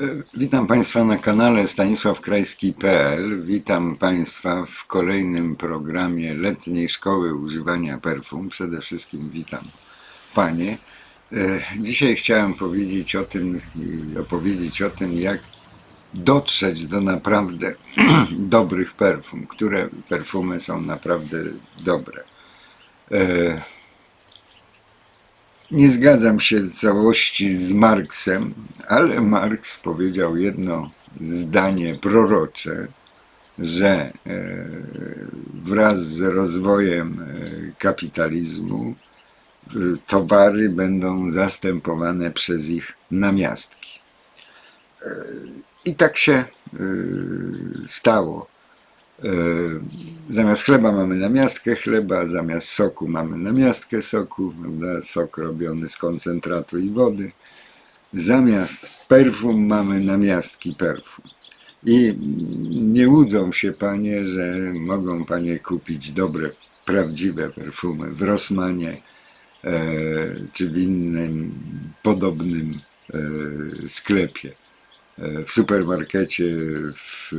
E, Witam Państwa na kanale stanisławkrajski.pl. Witam Państwa w kolejnym programie letniej szkoły używania perfum. Przede wszystkim witam Panie. E, Dzisiaj chciałem powiedzieć o tym, opowiedzieć o tym, jak dotrzeć do naprawdę dobrych perfum, które perfumy są naprawdę dobre. Nie zgadzam się w całości z Marksem, ale Marks powiedział jedno zdanie prorocze, że e, wraz z rozwojem e, kapitalizmu e, towary będą zastępowane przez ich namiastki. I tak się stało. E, Zamiast chleba mamy namiastkę chleba, zamiast soku mamy namiastkę soku, prawda? sok robiony z koncentratu i wody. Zamiast perfum mamy namiastki perfum. I nie łudzą się panie, że mogą panie kupić dobre, prawdziwe perfumy w Rossmanie e, czy w innym podobnym e, sklepie, e, w supermarkecie, w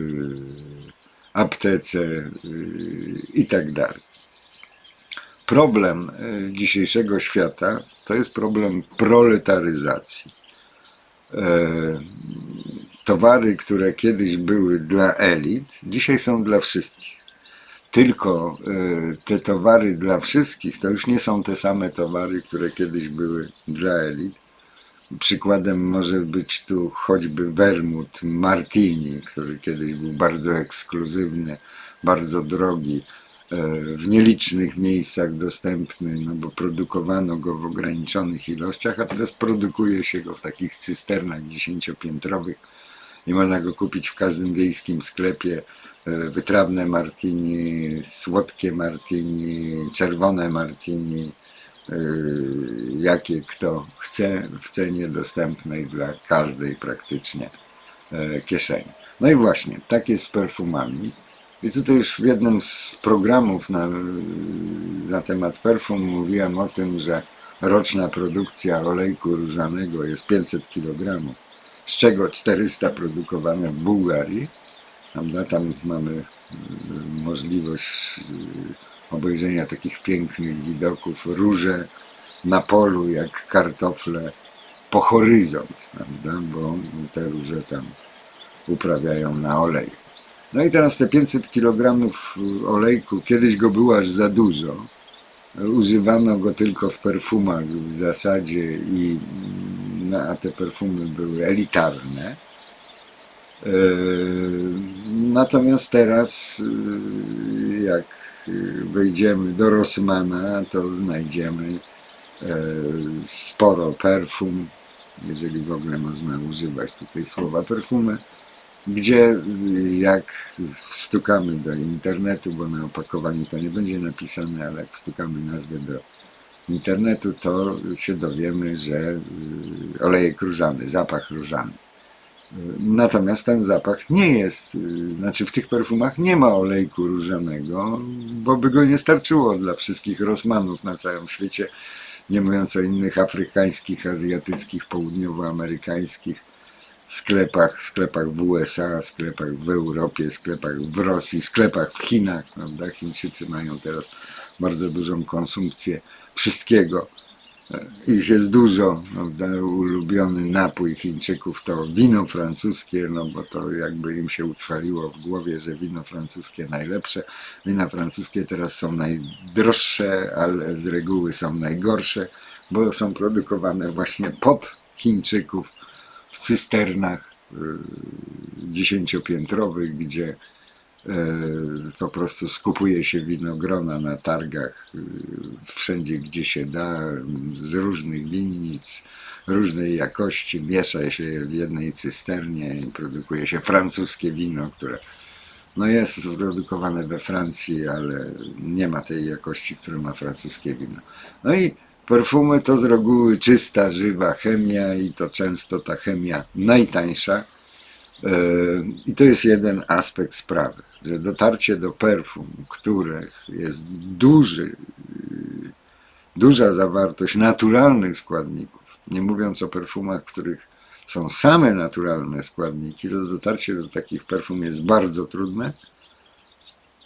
aptece y, i tak dalej. Problem y, dzisiejszego świata to jest problem proletaryzacji. E, Towary, które kiedyś były dla elit, dzisiaj są dla wszystkich. Tylko e, te towary dla wszystkich to już nie są te same towary, które kiedyś były dla elit. Przykładem może być tu choćby wermut Martini, który kiedyś był bardzo ekskluzywny, bardzo drogi, e, w nielicznych miejscach dostępny, no bo produkowano go w ograniczonych ilościach, a teraz produkuje się go w takich cysternach dziesięciopiętrowych i można go kupić w każdym wiejskim sklepie. E, Wytrawne martini, słodkie martini, czerwone martini, jakie kto chce, w cenie dostępnej dla każdej praktycznie e, kieszeni. No i właśnie, tak jest z perfumami. I tutaj już w jednym z programów na, na temat perfum mówiłem o tym, że roczna produkcja olejku różanego jest 500 kg, z czego 400 produkowane w Bułgarii. Prawda? Tam mamy y, możliwość y, obejrzenia takich pięknych widoków, róże na polu jak kartofle po horyzont, prawda? bo te róże tam uprawiają na oleju. No i teraz te 500 kg olejku, kiedyś go było aż za dużo. Używano go tylko w perfumach w zasadzie, i, no, a te perfumy były elitarne. E, Natomiast teraz, e, jak wejdziemy do Rossmana, to znajdziemy e, sporo perfum, jeżeli w ogóle można używać tutaj słowa perfumy, gdzie jak wstukamy do internetu, bo na opakowaniu to nie będzie napisane, ale jak wstukamy nazwę do internetu, to się dowiemy, że y, olejek różany, zapach różany. Natomiast ten zapach nie jest, y, znaczy w tych perfumach nie ma olejku różanego, bo by go nie starczyło dla wszystkich Rosmanów na całym świecie, nie mówiąc o innych afrykańskich, azjatyckich, południowoamerykańskich sklepach, sklepach w USA, sklepach w Europie, sklepach w Rosji, sklepach w Chinach, prawda? Chińczycy mają teraz bardzo dużą konsumpcję wszystkiego. Ich jest dużo? Ulubiony napój Chińczyków to wino francuskie, no bo to jakby im się utrwaliło w głowie, że wino francuskie najlepsze. Wina francuskie teraz są najdroższe, ale z reguły są najgorsze, bo są produkowane właśnie pod Chińczyków w cysternach y, dziesięciopiętrowych, gdzie po prostu skupuje się winogrona na targach y, wszędzie, gdzie się da, z różnych winnic, różnej jakości, miesza się je w jednej cysternie i produkuje się francuskie wino, które no jest produkowane we Francji, ale nie ma tej jakości, którą ma francuskie wino. No i perfumy to z reguły czysta, żywa chemia i to często ta chemia najtańsza. Yy, I to jest jeden aspekt sprawy, że dotarcie do perfum, których jest duży, yy, duża zawartość naturalnych składników, nie mówiąc o perfumach, w których są same naturalne składniki, to dotarcie do takich perfum jest bardzo trudne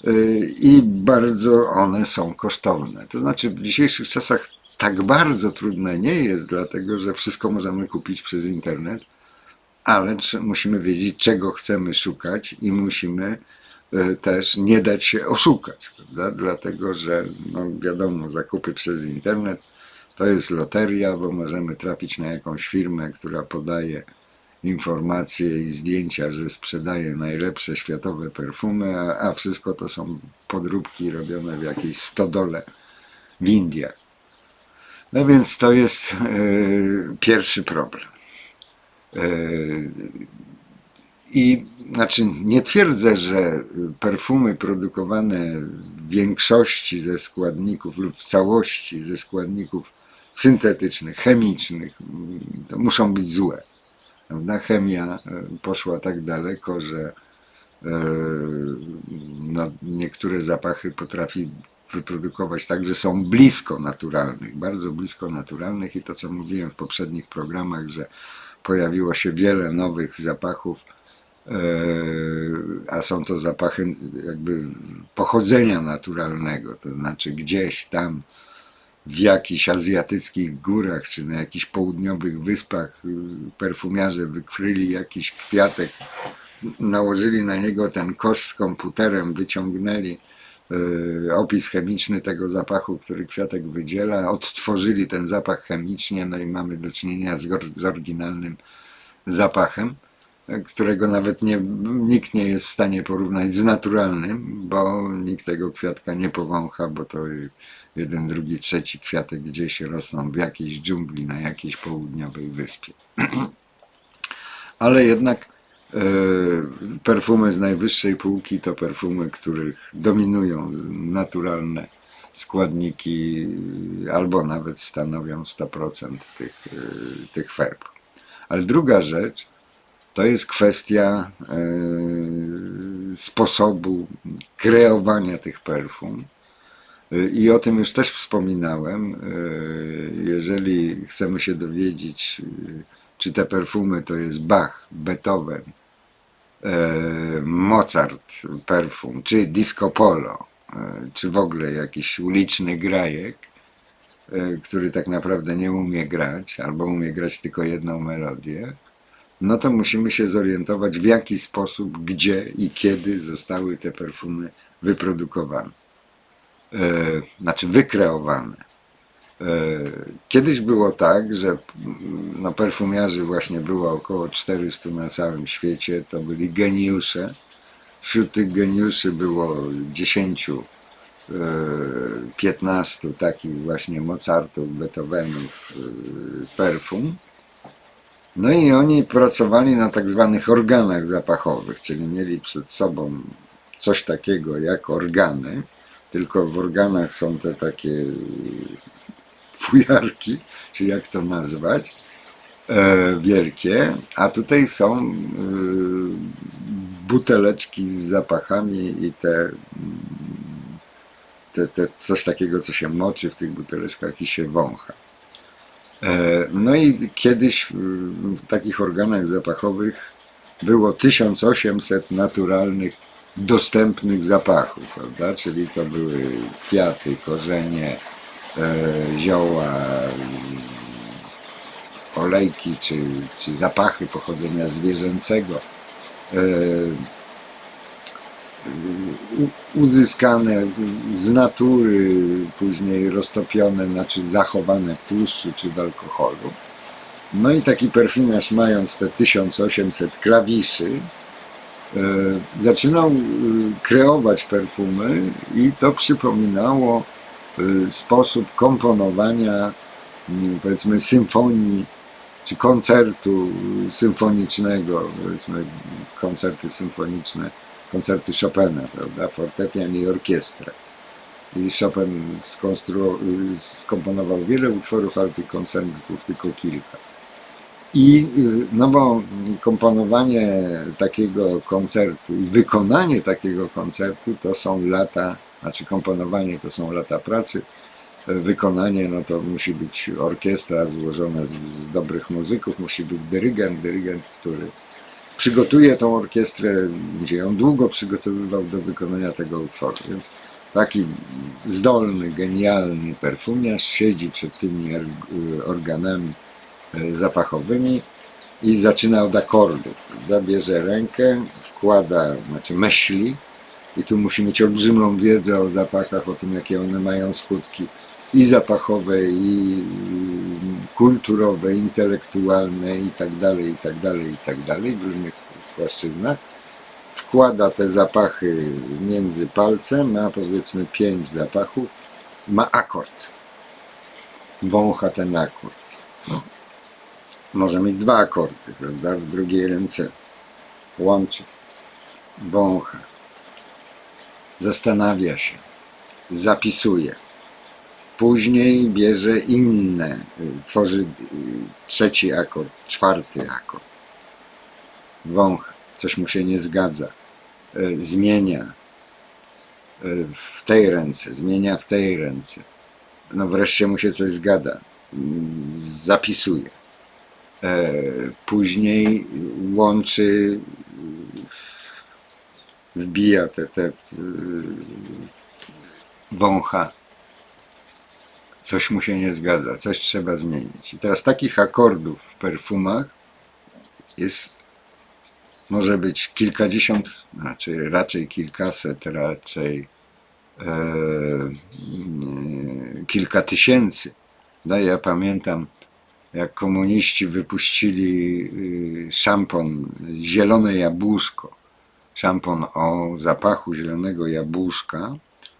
y, i bardzo one są kosztowne. To znaczy w dzisiejszych czasach tak bardzo trudne nie jest, dlatego że wszystko możemy kupić przez internet, ale musimy wiedzieć, czego chcemy szukać i musimy y, też nie dać się oszukać, prawda? Dlatego, że no wiadomo, zakupy przez internet to jest loteria, bo możemy trafić na jakąś firmę, która podaje informacje i zdjęcia, że sprzedaje najlepsze światowe perfumy, a, a wszystko to są podróbki robione w jakiejś stodole w Indiach. No więc to jest e, pierwszy problem. E, I znaczy, nie twierdzę, że perfumy produkowane w większości ze składników lub w całości ze składników syntetycznych, chemicznych, to muszą być złe. Prawda? Chemia e, poszła tak daleko, że e, no, niektóre zapachy potrafi wyprodukować tak, że są blisko naturalnych, bardzo blisko naturalnych i to, co mówiłem w poprzednich programach, że pojawiło się wiele nowych zapachów, e, a są to zapachy jakby pochodzenia naturalnego, to znaczy gdzieś tam w jakichś azjatyckich górach czy na jakichś południowych wyspach y, perfumiarze wykryli jakiś kwiatek, nałożyli na niego ten kosz z komputerem, wyciągnęli opis chemiczny tego zapachu, który kwiatek wydziela, odtworzyli ten zapach chemicznie, no i mamy do czynienia z, z oryginalnym zapachem, y, którego nawet nie, nikt nie jest w stanie porównać z naturalnym, bo nikt tego kwiatka nie powącha, bo to y, jeden, drugi, trzeci kwiatek gdzieś rosną w jakiejś dżungli na jakiejś południowej wyspie. Ale jednak e, perfumy z najwyższej półki to perfumy, których dominują naturalne składniki albo nawet stanowią 100% tych, e, tych ferb. Ale druga rzecz to jest kwestia e, sposobu kreowania tych perfum. I o tym już też wspominałem. E, Jeżeli chcemy się dowiedzieć, e, czy te perfumy to jest Bach, Beethoven, e, Mozart perfum, czy disco polo, e, czy w ogóle jakiś uliczny grajek, e, który tak naprawdę nie umie grać, albo umie grać tylko jedną melodię, no to musimy się zorientować, w jaki sposób, gdzie i kiedy zostały te perfumy wyprodukowane znaczy wykreowane. E, Kiedyś było tak, że no, perfumiarzy właśnie było około 400 na całym świecie, to byli geniusze. Wśród tych geniuszy było 10, e, 15 takich właśnie Mozartów, Beethovenów e, perfum. No i oni pracowali na tak zwanych organach zapachowych, czyli mieli przed sobą coś takiego jak organy, tylko w organach są te takie fujarki, czy jak to nazwać, e, wielkie, a tutaj są e, buteleczki z zapachami i te, te, te coś takiego, co się moczy w tych buteleczkach i się wącha. E, No i kiedyś w takich organach zapachowych było 1800 naturalnych, dostępnych zapachów, prawda? Czyli to były kwiaty, korzenie, zioła, mm, olejki czy, czy zapachy pochodzenia zwierzęcego. E, uzyskane z natury, później roztopione, znaczy zachowane w tłuszczu czy w alkoholu. No i taki perfumiarz, mając te 1800 klawiszy, e, zaczynał e, kreować perfumy i to przypominało e, sposób komponowania, mm, powiedzmy, symfonii czy koncertu symfonicznego, powiedzmy, koncerty symfoniczne koncerty Chopina, prawda? Fortepian i orkiestrę. I Chopin skomponował wiele utworów, ale tych koncertów tylko kilka. I y, no bo komponowanie takiego koncertu i wykonanie takiego koncertu to są lata, znaczy komponowanie to są lata pracy, wykonanie, no to musi być orkiestra złożona z, z dobrych muzyków, musi być dyrygent, dyrygent, który przygotuje tą orkiestrę, będzie ją długo przygotowywał do wykonania tego utworu. Więc taki zdolny, genialny perfumiarz siedzi przed tymi organami e, zapachowymi i zaczyna od akordów. Bierze rękę, wkłada, znaczy myśli i tu musi mieć olbrzymią wiedzę o zapachach, o tym jakie one mają skutki i zapachowe, i mm, kulturowe, intelektualne i tak dalej, i tak dalej, i tak dalej w różnych płaszczyznach. Wkłada te zapachy między palcem, ma powiedzmy pięć zapachów, ma akord. Wącha ten akord. Może mieć dwa akordy, prawda? W drugiej ręce łączy, wącha, zastanawia się, zapisuje. Później bierze inne, y, tworzy y, trzeci akord, czwarty akord. Wącha, coś mu się nie zgadza, y, zmienia w tej ręce, zmienia w tej ręce. No wreszcie mu się coś zgada, zapisuje. E, Później łączy, wbija te, te y, wącha. Coś mu się nie zgadza, coś trzeba zmienić. I teraz takich akordów w perfumach jest, może być kilkadziesiąt, znaczy raczej kilkaset, raczej e, mm, kilka tysięcy. No, ja pamiętam, jak komuniści wypuścili y, szampon zielone jabłuszko, szampon o zapachu zielonego jabłuszka,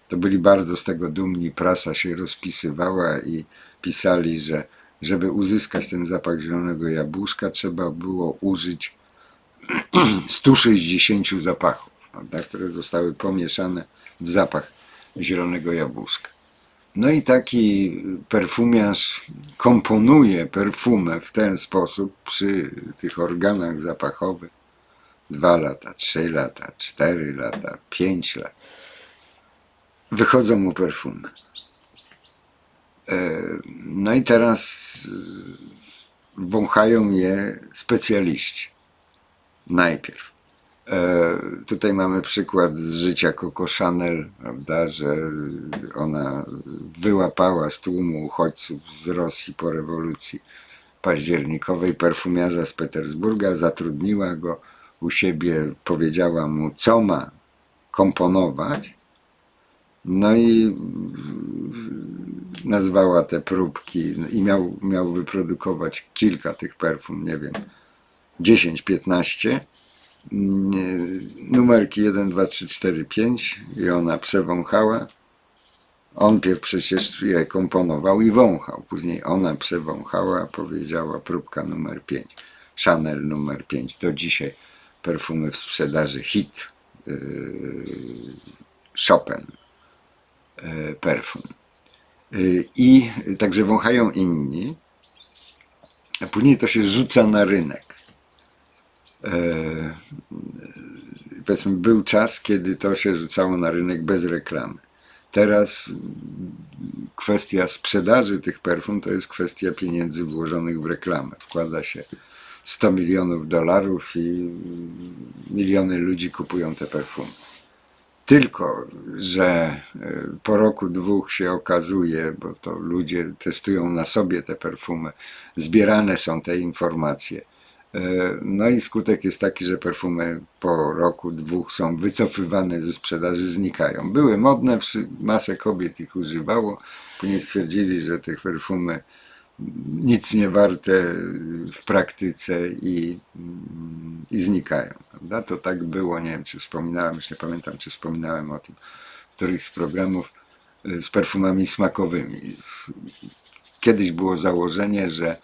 to byli bardzo z tego dumni, prasa się rozpisywała i pisali, że żeby uzyskać ten zapach zielonego jabłuszka, trzeba było użyć 160 zapachów, prawda, które zostały pomieszane w zapach zielonego jabłuszka. No i taki perfumiarz komponuje perfumę w ten sposób przy tych organach zapachowych. Dwa lata, trzy lata, cztery lata, pięć lat. Wychodzą mu perfumy. E, No i teraz wąchają je specjaliści. Najpierw. E, Tutaj mamy przykład z życia Coco Chanel, prawda, że ona wyłapała z tłumu uchodźców z Rosji po rewolucji październikowej perfumiarza z Petersburga, zatrudniła go u siebie, powiedziała mu, co ma komponować. No i nazwała te próbki i miał, miał wyprodukować kilka tych perfum, nie wiem, 10-15 mm, numerki 1, 2, 3, 4, 5 i ona przewąchała. On pierw przecież je komponował i wąchał. Później ona przewąchała, powiedziała próbka numer 5. Chanel numer 5. Do dzisiaj perfumy w sprzedaży hit. Yy, Chopin yy, perfum. Yy, I także wąchają inni, a później to się rzuca na rynek. E, powiedzmy, był czas, kiedy to się rzucało na rynek bez reklamy. Teraz kwestia sprzedaży tych perfum to jest kwestia pieniędzy włożonych w reklamę. Wkłada się 100 milionów dolarów i miliony ludzi kupują te perfumy. Tylko, że e, po roku, dwóch się okazuje, bo to ludzie testują na sobie te perfumy, zbierane są te informacje. E, No i skutek jest taki, że perfumy po roku, dwóch są wycofywane ze sprzedaży, znikają. Były modne, masę kobiet ich używało, później stwierdzili, że te perfumy nic nie warte w praktyce i, i znikają. Prawda? To tak było, nie wiem czy wspominałem, już nie pamiętam czy wspominałem o tym w którychś z programów y, z perfumami smakowymi. Kiedyś było założenie, że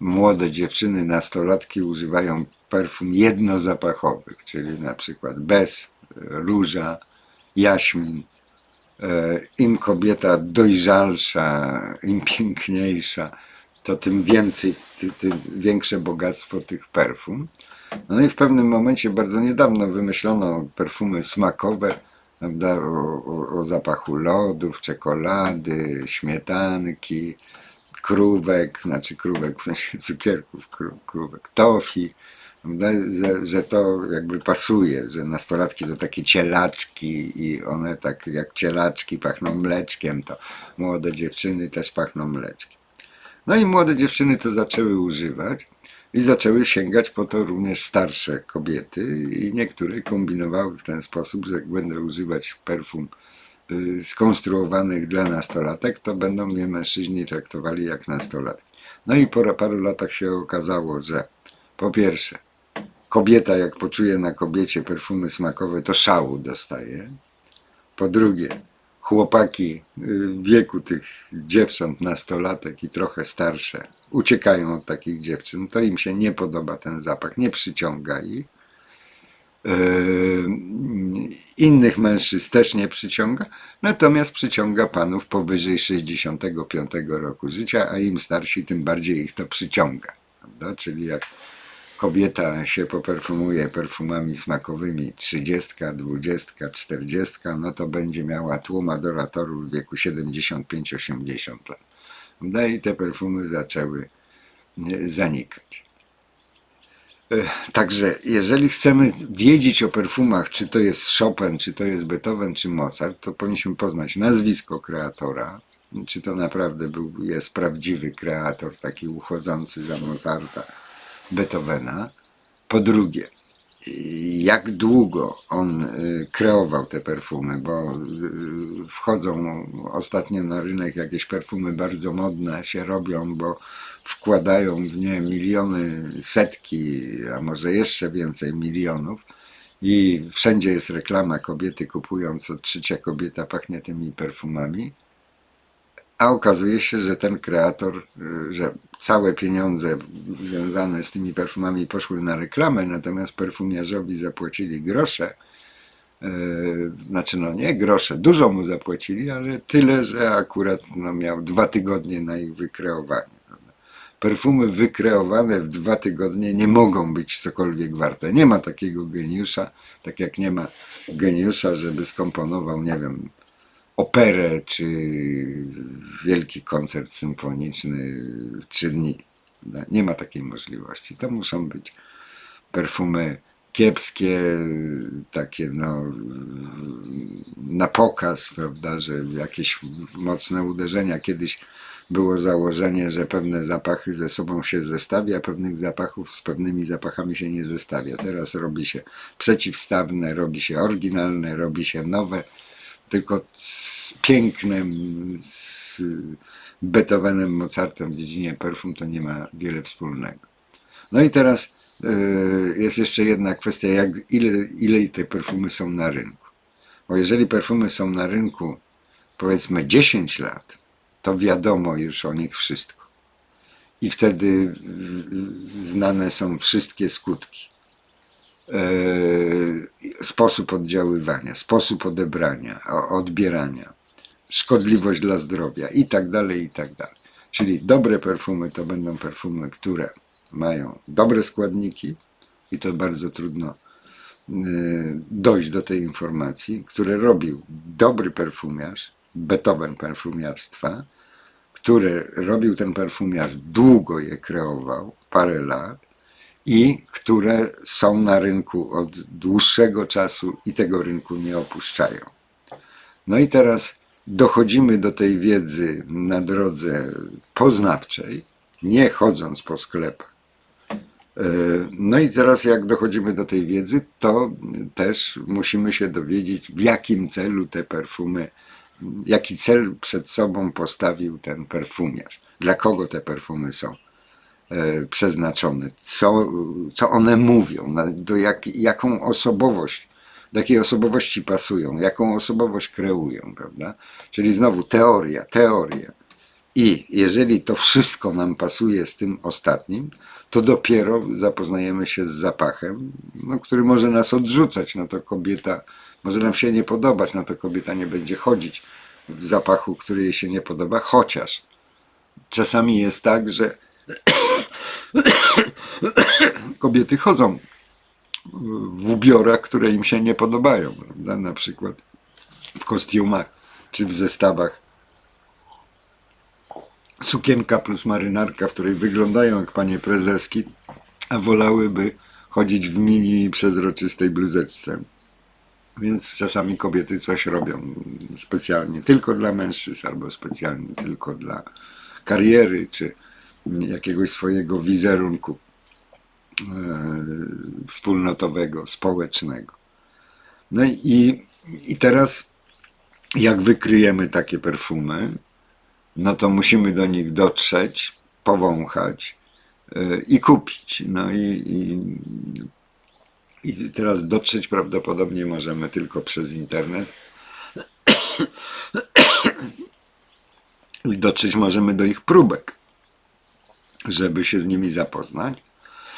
młode dziewczyny, nastolatki używają perfum jednozapachowych, czyli na przykład bez, y, róża, jaśmin. E, Im kobieta dojrzalsza, im piękniejsza, to tym więcej, ty, tym większe bogactwo tych perfum. No i w pewnym momencie, bardzo niedawno, wymyślono perfumy smakowe prawda, o, o, o zapachu lodów, czekolady, śmietanki, krówek, znaczy krówek w sensie cukierków, kró, krówek, tofi, że to jakby pasuje, że nastolatki to takie cielaczki i one tak jak cielaczki pachną mleczkiem, to młode dziewczyny też pachną mleczkiem. No i młode dziewczyny to zaczęły używać i zaczęły sięgać po to również starsze kobiety i niektóre kombinowały w ten sposób, że jak będę używać perfum y, skonstruowanych dla nastolatek, to będą mnie mężczyźni traktowali jak nastolatki. No i po paru latach się okazało, że po pierwsze, kobieta jak poczuje na kobiecie perfumy smakowe, to szału dostaje. Po drugie, chłopaki y, wieku tych dziewcząt, nastolatek i trochę starsze, uciekają od takich dziewczyn. To im się nie podoba ten zapach, nie przyciąga ich. Yy, Innych mężczyzn też nie przyciąga, natomiast przyciąga panów powyżej 65 roku życia, a im starsi, tym bardziej ich to przyciąga. Prawda? Czyli jak kobieta się poperfumuje perfumami smakowymi 30, 20, 40, no to będzie miała tłum adoratorów w wieku 75-80 lat. Prawda? I te perfumy zaczęły e, zanikać. E, Także jeżeli chcemy wiedzieć o perfumach, czy to jest Chopin, czy to jest Beethoven, czy Mozart, to powinniśmy poznać nazwisko kreatora, czy to naprawdę był, jest prawdziwy kreator, taki uchodzący za Mozarta, Beethovena. Po drugie, jak długo on y, kreował te perfumy, bo y, wchodzą ostatnio na rynek jakieś perfumy bardzo modne się robią, bo wkładają w nie miliony, setki, a może jeszcze więcej milionów i wszędzie jest reklama kobiety kupują, co trzecia kobieta pachnie tymi perfumami. A okazuje się, że ten kreator, y, że całe pieniądze związane z tymi perfumami poszły na reklamę, natomiast perfumiarzowi zapłacili grosze. Yy, Znaczy, no nie grosze, dużo mu zapłacili, ale tyle, że akurat no, miał dwa tygodnie na ich wykreowanie. Perfumy wykreowane w dwa tygodnie nie mogą być cokolwiek warte. Nie ma takiego geniusza, tak jak nie ma geniusza, żeby skomponował, nie wiem, operę, czy wielki koncert symfoniczny trzy dni. prawda? Nie ma takiej możliwości. To muszą być perfumy kiepskie, takie no na pokaz, prawda, że jakieś mocne uderzenia. Kiedyś było założenie, że pewne zapachy ze sobą się zestawia, pewnych zapachów z pewnymi zapachami się nie zestawia. Teraz robi się przeciwstawne, robi się oryginalne, robi się nowe tylko z pięknem, z Beethovenem, Mozartem w dziedzinie perfum to nie ma wiele wspólnego. No i teraz y, jest jeszcze jedna kwestia, jak, ile, ile te perfumy są na rynku. Bo jeżeli perfumy są na rynku powiedzmy 10 lat, to wiadomo już o nich wszystko. I wtedy znane są wszystkie skutki e, sposób oddziaływania, sposób odebrania, odbierania, szkodliwość dla zdrowia i tak dalej, i tak dalej. Czyli dobre perfumy to będą perfumy, które mają dobre składniki i to bardzo trudno e, dojść do tej informacji, które robił dobry perfumiarz, Beethoven perfumiarstwa, który robił ten perfumiarz, długo je kreował, parę lat, i które są na rynku od dłuższego czasu i tego rynku nie opuszczają. No i teraz dochodzimy do tej wiedzy na drodze poznawczej, nie chodząc po sklepach. E, No i teraz jak dochodzimy do tej wiedzy, to też musimy się dowiedzieć, w jakim celu te perfumy, jaki cel przed sobą postawił ten perfumiarz, dla kogo te perfumy są przeznaczone, co, co one mówią, do jak, jaką osobowość, jakiej osobowości pasują, jaką osobowość kreują, prawda? Czyli znowu teoria, teoria. I jeżeli to wszystko nam pasuje z tym ostatnim, to dopiero zapoznajemy się z zapachem, no, który może nas odrzucać. No to kobieta, może nam się nie podobać, no to kobieta nie będzie chodzić w zapachu, który jej się nie podoba, chociaż czasami jest tak, że kobiety chodzą w ubiorach, które im się nie podobają. Prawda? Na przykład w kostiumach czy w zestawach. Sukienka plus marynarka, w której wyglądają jak panie prezeski, a wolałyby chodzić w mini przezroczystej bluzeczce. Więc czasami kobiety coś robią specjalnie tylko dla mężczyzn, albo specjalnie tylko dla kariery, czy jakiegoś swojego wizerunku e, wspólnotowego, społecznego. No i, i teraz, jak wykryjemy takie perfumy, no to musimy do nich dotrzeć, powąchać e, i kupić. No i, i, i teraz dotrzeć prawdopodobnie możemy tylko przez internet. I dotrzeć możemy do ich próbek, żeby się z nimi zapoznać.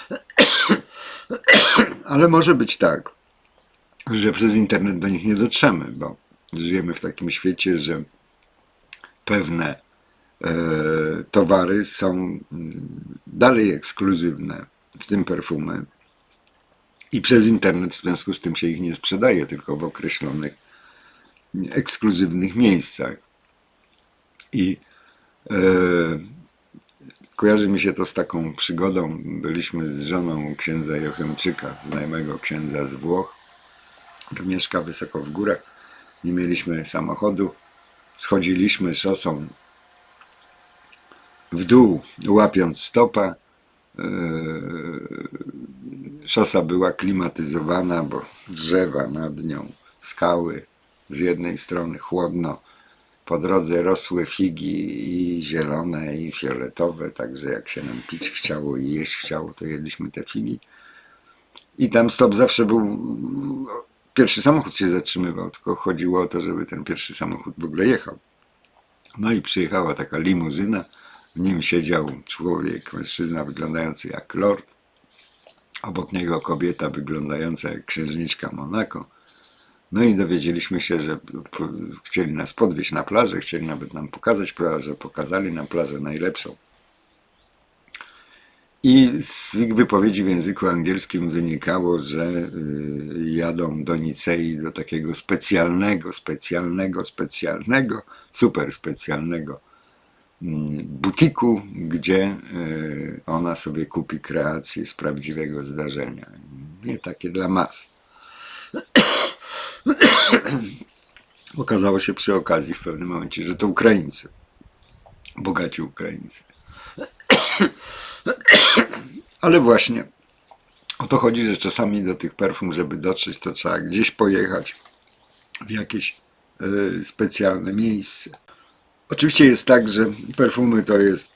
Ale może być tak, że przez internet do nich nie dotrzemy, bo żyjemy w takim świecie, że pewne e, towary są mm, dalej ekskluzywne, w tym perfumy. I przez internet w związku z tym się ich nie sprzedaje, tylko w określonych ekskluzywnych miejscach. I e, kojarzy mi się to z taką przygodą. Byliśmy z żoną księdza Jochemczyka, znajomego księdza z Włoch, który mieszka wysoko w górach. Nie mieliśmy samochodu. Schodziliśmy szosą w dół, łapiąc stopa. Yy, Szosa była klimatyzowana, bo drzewa nad nią, skały z jednej strony chłodno. Po drodze rosły figi i zielone, i fioletowe, także jak się nam pić chciało i jeść chciało, to jedliśmy te figi. I tam stop zawsze był. Pierwszy samochód się zatrzymywał, tylko chodziło o to, żeby ten pierwszy samochód w ogóle jechał. No i przyjechała taka limuzyna. W nim siedział człowiek, mężczyzna wyglądający jak lord. Obok niego kobieta wyglądająca jak księżniczka Monako. No i dowiedzieliśmy się, że chcieli nas podwieźć na plażę, chcieli nawet nam pokazać plażę, pokazali nam plażę najlepszą. I z ich wypowiedzi w języku angielskim wynikało, że y, jadą do Nicei do takiego specjalnego, specjalnego, specjalnego, super specjalnego mm, butiku, gdzie y, ona sobie kupi kreacje z prawdziwego zdarzenia. Nie takie dla mas. Okazało się przy okazji w pewnym momencie, że to Ukraińcy. Bogaci Ukraińcy. Ale właśnie o to chodzi, że czasami do tych perfum, żeby dotrzeć, to trzeba gdzieś pojechać w jakieś y, specjalne miejsce. Oczywiście jest tak, że perfumy to jest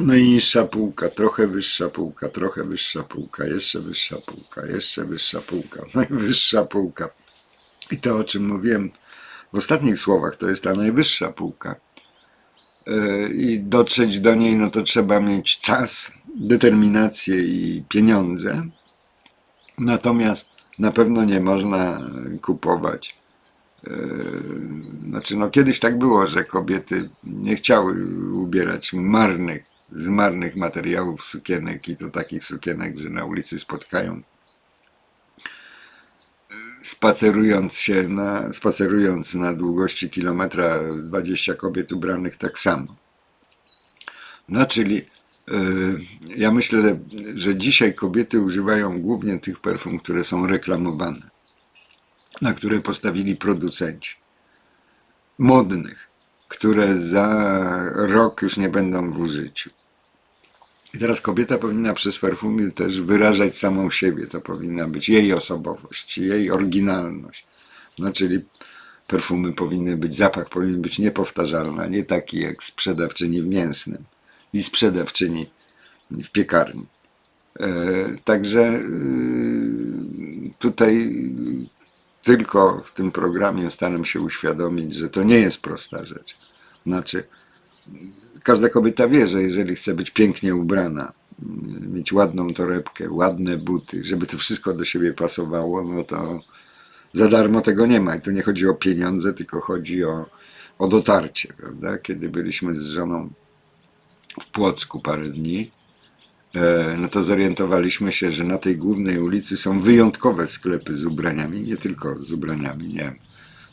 najniższa półka, trochę wyższa półka, trochę wyższa półka, jeszcze wyższa półka, jeszcze wyższa półka, najwyższa półka. I to, o czym mówiłem w ostatnich słowach, to jest ta najwyższa półka. Yy, I dotrzeć do niej, no to trzeba mieć czas, determinację i pieniądze. Natomiast na pewno nie można kupować. Yy, Znaczy, no kiedyś tak było, że kobiety nie chciały ubierać marnych, z marnych materiałów sukienek i to takich sukienek, że na ulicy spotkają spacerując się na, spacerując na długości kilometra 20 kobiet ubranych tak samo. No, czyli yy, ja myślę, że dzisiaj kobiety używają głównie tych perfum, które są reklamowane, na które postawili producenci modnych, które za rok już nie będą w użyciu. I teraz kobieta powinna przez perfumy też wyrażać samą siebie. To powinna być jej osobowość, jej oryginalność. No, czyli perfumy powinny być, zapach powinien być niepowtarzalny, a nie taki jak sprzedawczyni w mięsnym i sprzedawczyni w piekarni. E, także e, tutaj tylko w tym programie staram się uświadomić, że to nie jest prosta rzecz. Znaczy, każda kobieta wie, że jeżeli chce być pięknie ubrana, mieć ładną torebkę, ładne buty, żeby to wszystko do siebie pasowało, no to za darmo tego nie ma. I tu nie chodzi o pieniądze, tylko chodzi o, o dotarcie, prawda? Kiedy byliśmy z żoną w Płocku parę dni, e, no to zorientowaliśmy się, że na tej głównej ulicy są wyjątkowe sklepy z ubraniami, nie tylko z ubraniami, nie wiem,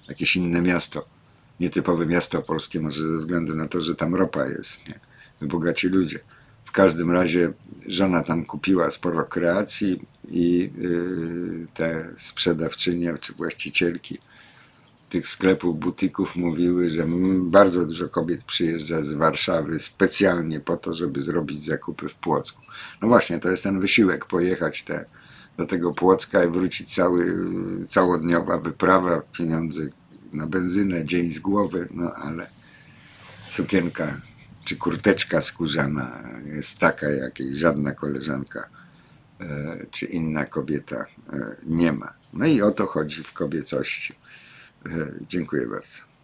jakieś inne miasto, nietypowe miasto polskie, może ze względu na to, że tam ropa jest, nie? bogaci ludzie. W każdym razie żona tam kupiła sporo kreacji i yy, te sprzedawczynie czy właścicielki tych sklepów, butików mówiły, że bardzo dużo kobiet przyjeżdża z Warszawy specjalnie po to, żeby zrobić zakupy w Płocku. No właśnie, to jest ten wysiłek, pojechać te, do tego Płocka i wrócić cały, całodniowa wyprawa, pieniądze na benzynę, dzień z głowy, no ale sukienka czy kurteczka skórzana jest taka, jakiej żadna koleżanka e, czy inna kobieta e, nie ma. No i o to chodzi w kobiecości. E, Dziękuję bardzo.